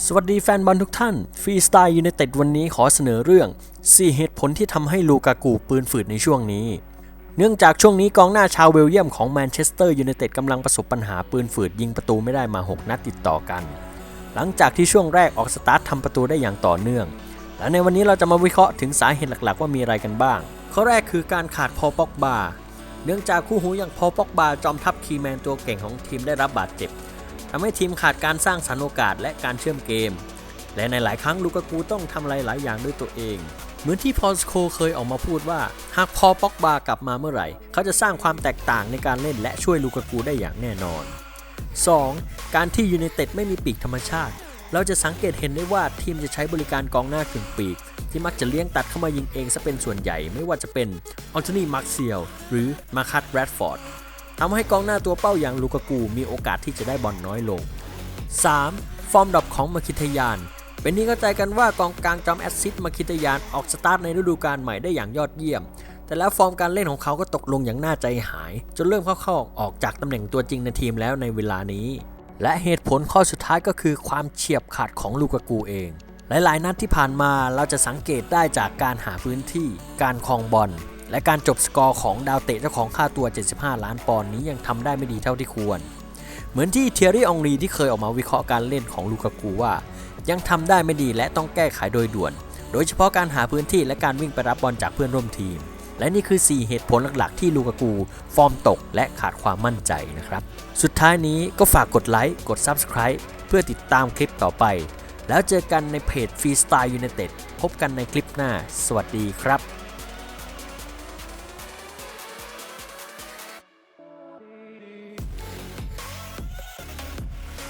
สวัสดีแฟนบอลทุกท่านฟรีสไตล์ยู i นเต็ดวันนี้ขอเสนอเรื่อง 4 เหตุผลที่ทำให้ลูกากูปืนฝืดในช่วงนี้ เนื่องจากช่วงนี้กองหน้าชาวเบลเยียมของแมนเชสเตอร์ยูไนเต็ดกำลังประสบปัญหาปืนฝืดยิงประตูไม่ได้มา 6 นัดติดต่อกัน หลังจากที่ช่วงแรกออกสตาร์ททำประตูได้อย่างต่อเนื่อง และในวันนี้เราจะมาวิเคราะห์ถึงสาเหตุหลักๆ ว่ามีอะไรกันบ้าง ข้อแรกคือการขาดพอป็อกบาเนื่องจากคู่หูอย่างพอป็อกบาจอมทัพคีแมนตัวเก่งของทีมได้รับบาดเจ็บ ทำให้ทีมขาดการสร้างสรรค์โอกาสและการเชื่อมเกม และในหลายครั้งลูกากูต้องทำอะไรหลายอย่างด้วยตัวเอง เหมือนที่พอลสโคเคยออกมาพูดว่า หากพอป็อกบากลับมาเมื่อไหร่ เขาจะสร้างความแตกต่างในการเล่นและช่วยลูกากูได้อย่างแน่นอน 2. การที่ยูไนเต็ดไม่มีปีกธรรมชาติ เราจะสังเกตเห็นได้ว่าทีมจะใช้บริการกองหน้ากึ่งปีก ที่มักจะเลี้ยงตัดเข้ามายิงเองซะเป็นส่วนใหญ่ไม่ว่าจะเป็นออนโทนีมาร์เซียลหรือมาคัตแรดฟอร์ด ทำให้กองหน้าตัวเป้าอย่างลูกากูมีโอกาสที่จะได้บอลน้อยลง 3. ฟอร์มดรอปของมาคิทยาน เป็นที่เข้าใจกันว่ากองกลางจอมแอสซิสต์มาคิทยานออกสตาร์ทในฤดูกาลใหม่ได้อย่างยอดเยี่ยม แต่แล้วฟอร์มการเล่นของเขาก็ตกลงอย่างน่าใจหาย จนเริ่มเข้าๆออกจากตำแหน่งตัวจริงในทีมแล้วในเวลานี้ และเหตุผลข้อสุดท้ายก็คือความเฉียบขาดของลูกากูเองหลายๆ นัดที่ผ่านมาเราจะสังเกตได้จากการหาพื้นที่ การครองบอล และการจบสกอร์ของดาวเตะเจ้าของค่าตัว 75 ล้านปอนด์นี้ยังทำได้ไม่ดีเท่าที่ควร เหมือนที่เทียรี่องรีที่เคยออกมาวิเคราะห์การเล่นของลูกากูว่า ยังทำได้ไม่ดีและต้องแก้ไขโดยด่วน โดยเฉพาะการหาพื้นที่และการวิ่งไปรับบอลจากเพื่อนร่วมทีม และนี่คือ 4 เหตุผลหลักๆ ที่ลูกากูฟอร์มตกและขาดความมั่นใจนะครับ สุดท้ายนี้ก็ฝากกดไลค์กด Subscribe เพื่อติดตามคลิปต่อไป แล้วเจอกันในเพจ Freestyle United พบกันในคลิปหน้า สวัสดีครับ